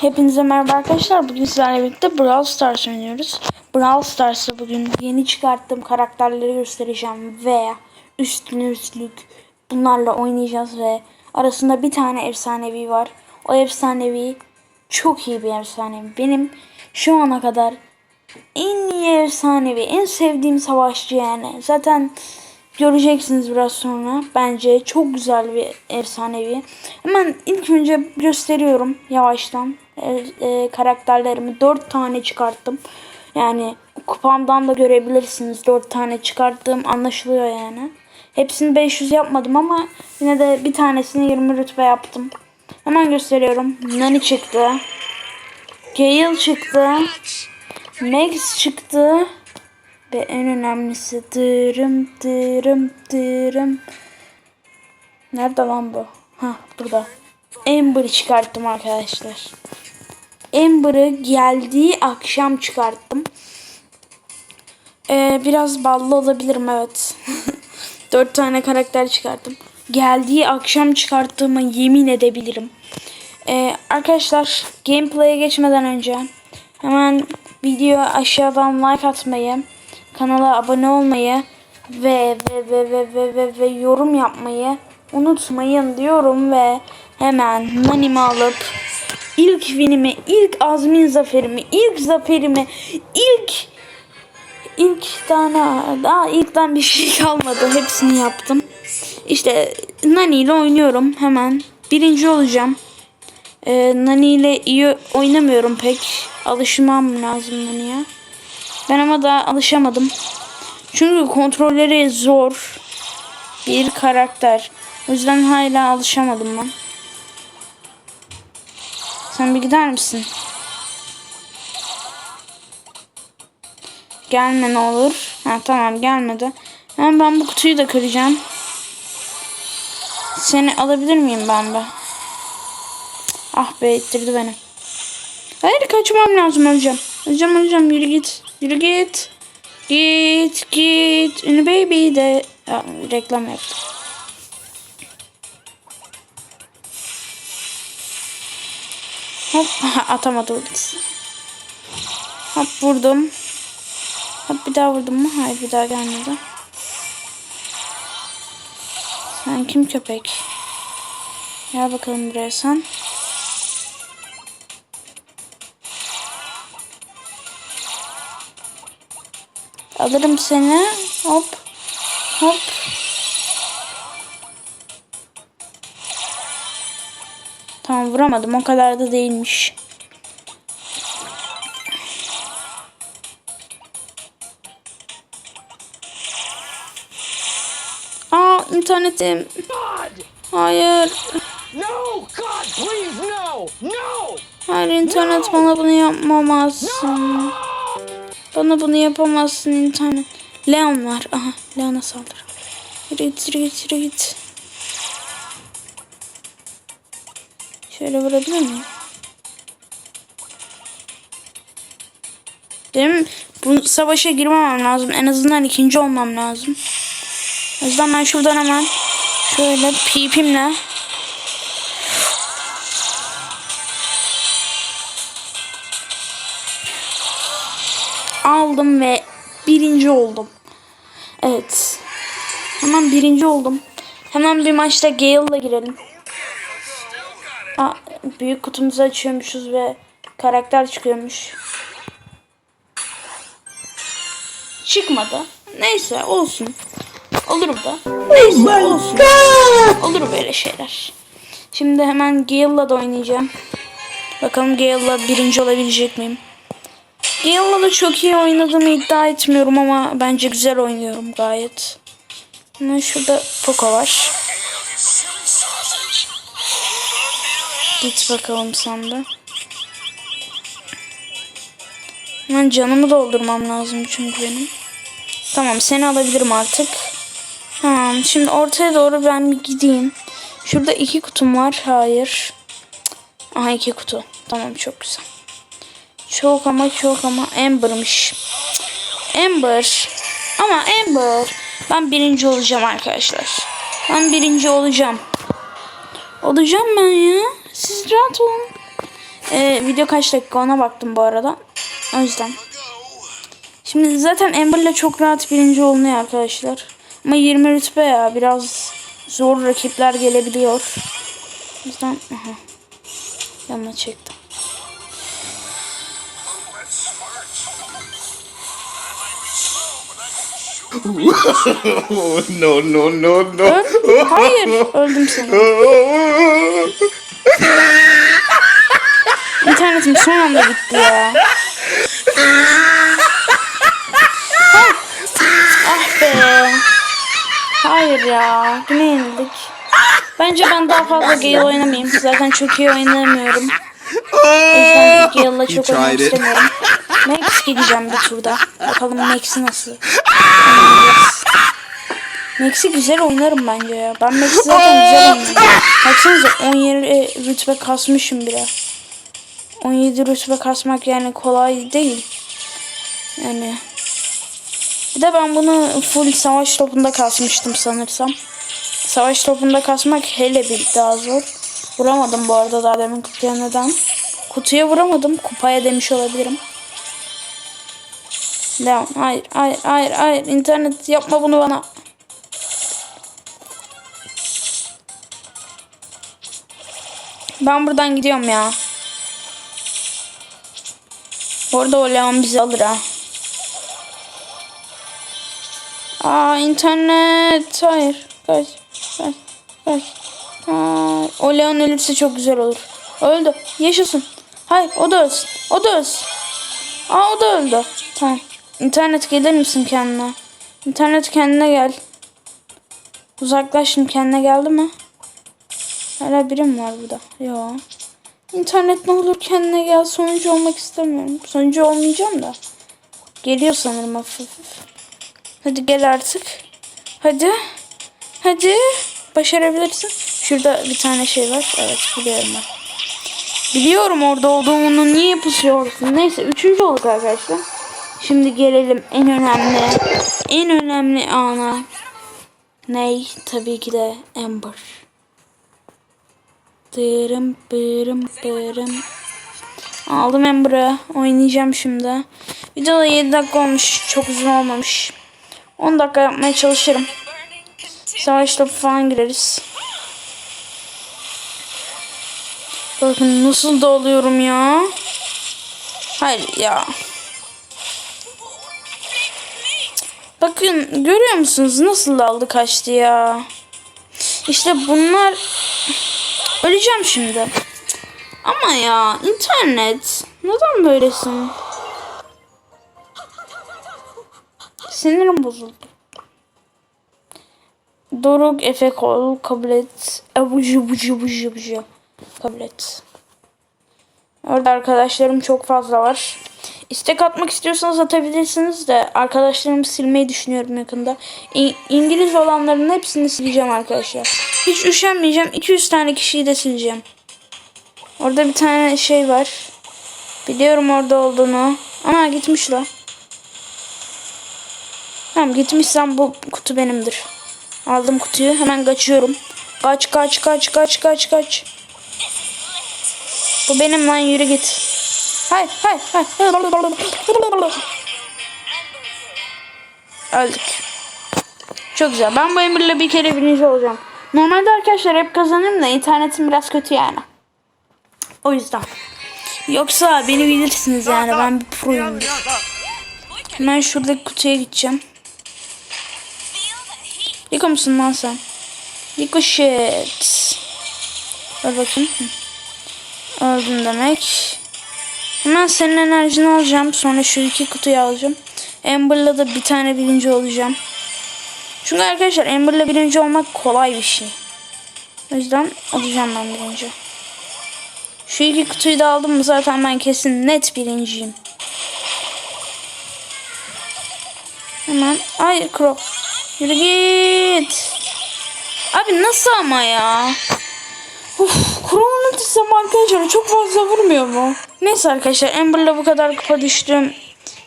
Hepinize merhaba arkadaşlar. Bugün sizlerle birlikte Brawl Stars oynuyoruz. Brawl Stars'ta bugün yeni çıkarttığım karakterleri göstereceğim ve üstüne üstlük bunlarla oynayacağız ve arasında bir tane efsanevi var. O efsanevi çok iyi bir efsanevi. Benim şu ana kadar en iyi efsanevi, en sevdiğim savaşçı yani. Zaten göreceksiniz biraz sonra. Bence çok güzel bir efsanevi. Hemen ilk önce gösteriyorum yavaştan. E, karakterlerimi 4 tane çıkarttım. Yani kupamdan da görebilirsiniz. 4 tane çıkarttığım anlaşılıyor yani. Hepsini 500 yapmadım ama yine de bir tanesini 20 rütbe yaptım. Hemen gösteriyorum. Nani çıktı. Gale çıktı. Max çıktı. Ve en önemlisi dırım dırım dırım. Nerede lan bu? Ha burada. Amber'ı çıkarttım arkadaşlar. Amber'ı geldiği akşam çıkarttım. Ee, biraz ballı olabilirim evet. Dört tane karakter çıkarttım. Geldiği akşam çıkarttığıma yemin edebilirim. Ee, arkadaşlar gameplay'e geçmeden önce hemen video aşağıdan like atmayı, kanala abone olmayı ve ve ve ve ve ve, ve yorum yapmayı unutmayın diyorum ve hemen nanimi alıp ilk winimi, ilk azmin zaferimi, ilk zaferimi, ilk ilk tane daha ilkten bir şey kalmadı. Hepsini yaptım. İşte Nani ile oynuyorum hemen. Birinci olacağım. Ee, Nani ile iyi oynamıyorum pek. Alışmam lazım Nani'ye. Ben ama daha alışamadım. Çünkü kontrolleri zor bir karakter. O yüzden hala alışamadım ben. Sen bir gider misin? Gelme ne olur. Ha tamam gelmedi. Hemen ben bu kutuyu da kıracağım. Seni alabilir miyim ben de? Ah be ittirdi beni. Hayır kaçmam lazım öleceğim. Öleceğim öleceğim yürü git. Yürü git. Git git. Ünlü baby de ya, reklam yaptım. Hop atamadı ultisi. Hop vurdum. Hop bir daha vurdum mu? Hayır bir daha gelmedi. Sen kim köpek? Gel bakalım buraya sen. Alırım seni. Hop. Hop. Vuramadım. O kadar da değilmiş. Aa internetim. Hayır. No, God, please, no, no! Hayır internet bana bunu yapmamazsın. Bana bunu yapamazsın internet. Leon var. Aha Leon'a saldır. Yürü git yürü git yürü git. Şöyle vurabilir miyim? Benim bu savaşa girmemem lazım. En azından ikinci olmam lazım. O yüzden ben şuradan hemen şöyle pipimle aldım ve birinci oldum. Evet. Hemen birinci oldum. Hemen bir maçta Gale'la girelim. Büyük kutumuzu açıyormuşuz ve karakter çıkıyormuş. Çıkmadı. Neyse olsun. Olur da. Neyse olsun. Olur böyle şeyler. Şimdi hemen Gale'la da oynayacağım. Bakalım Gale'la birinci olabilecek miyim? Gale'la da çok iyi oynadığımı iddia etmiyorum ama bence güzel oynuyorum gayet. Şurada Poco var. Git bakalım sen. Hemen canımı doldurmam lazım çünkü benim. Tamam seni alabilirim artık. Tamam şimdi ortaya doğru ben bir gideyim. Şurada iki kutum var. Hayır. Aha iki kutu. Tamam çok güzel. Çok ama çok ama Amber'mış. Amber. Ama Amber. Ben birinci olacağım arkadaşlar. Ben birinci olacağım. Olacağım ben ya. Siz rahat olun. Ee, video kaç dakika ona baktım bu arada. O yüzden. Şimdi zaten Amber'la çok rahat birinci olunuyor arkadaşlar. Ama 20 rütbe ya biraz zor rakipler gelebiliyor. O yüzden aha. yanına çektim. no, no, no, no. Öl. Hayır öldüm seni. İnternetim son anda gitti ya. Ah, ah be. Hayır ya. Yine yenildik. Bence ben daha fazla Gale oynamayayım. Zaten çok iyi oynamıyorum. O yüzden Gale'la çok oynamak istemiyorum. Max gideceğim bir turda. Bakalım Max'i nasıl. Max'i güzel oynarım bence ya. Ben Max'i zaten güzel oynuyorum. Baksanıza 17 rütbe kasmışım bile. 17 rütbe kasmak yani kolay değil. Yani. Bir de ben bunu full savaş topunda kasmıştım sanırsam. Savaş topunda kasmak hele bir daha zor. Vuramadım bu arada daha demin kutuya neden? Kutuya vuramadım. Kupaya demiş olabilirim. Devam. Hayır, hayır, hayır, hayır. İnternet yapma bunu bana. Ben buradan gidiyorum ya. Orada o Leon bizi alır ha. Aa internet. Hayır. Kaç. Kaç. Kaç. Aa, o Leon ölürse çok güzel olur. Öldü. Yaşasın. Hayır o da ölsün. O da ölsün. Aa o da öldü. Tamam. İnternet gelir misin kendine? İnternet kendine gel. Uzaklaş şimdi kendine geldi mi? Hala biri mi var burada? Yo. İnternet ne olur kendine gel. Sonucu olmak istemiyorum. Sonucu olmayacağım da. Geliyor sanırım hafif hafif. Hadi gel artık. Hadi. Hadi. Başarabilirsin. Şurada bir tane şey var. Evet biliyorum ben. Biliyorum orada olduğunu niye pusuyorsun. Neyse üçüncü olduk arkadaşlar. Şimdi gelelim en önemli en önemli ana. Ney? Tabii ki de Amber. Dırım bırım bırım. Aldım Amber'ı. Oynayacağım şimdi. Videoda 7 dakika olmuş. Çok uzun olmamış. 10 dakika yapmaya çalışırım. Savaş falan gireriz. Bakın nasıl da oluyorum ya. Hayır ya. Bakın görüyor musunuz nasıl daldı kaçtı ya. İşte bunlar öleceğim şimdi. Ama ya internet neden böylesin? Sinirim bozuldu. Doruk Efe kol kabul et. Abucu bucu bucu bucu. Kabul et. Orada arkadaşlarım çok fazla var. İstek atmak istiyorsanız atabilirsiniz de arkadaşlarımı silmeyi düşünüyorum yakında. İ- İngiliz olanların hepsini sileceğim arkadaşlar. Hiç üşenmeyeceğim. 200 tane kişiyi de sileceğim. Orada bir tane şey var. Biliyorum orada olduğunu. Ama gitmiş la. Tamam gitmişsem bu kutu benimdir. Aldım kutuyu. Hemen kaçıyorum. Kaç kaç kaç kaç kaç kaç. Bu benim lan yürü git. Hay hay hay. Öldük. Çok güzel. Ben bu emirle bir kere birinci olacağım. Normalde arkadaşlar hep kazanırım da internetim biraz kötü yani. O yüzden. Yoksa beni bilirsiniz yani ben bir proyum. Hemen şuradaki kutuya gideceğim. Yıka mısın lan sen? Yıka shit. Ver bakayım. Hı. Öldün demek. Hemen senin enerjini alacağım. Sonra şu iki kutuyu alacağım. Amber'la da bir tane birinci olacağım. Çünkü arkadaşlar Amber'la birinci olmak kolay bir şey. O yüzden olacağım ben birinci. Şu iki kutuyu da aldım mı zaten ben kesin net birinciyim. Hemen. Hayır Crow. Yürü git. Abi nasıl ama ya? Uf, Crow'un atırsam arkadaşlar çok fazla vurmuyor mu? Neyse arkadaşlar Amber'la bu kadar kupa düştüm.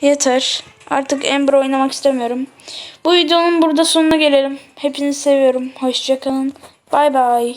Yeter. Artık Amber oynamak istemiyorum. Bu videonun burada sonuna gelelim. Hepinizi seviyorum. Hoşçakalın. Bay bay.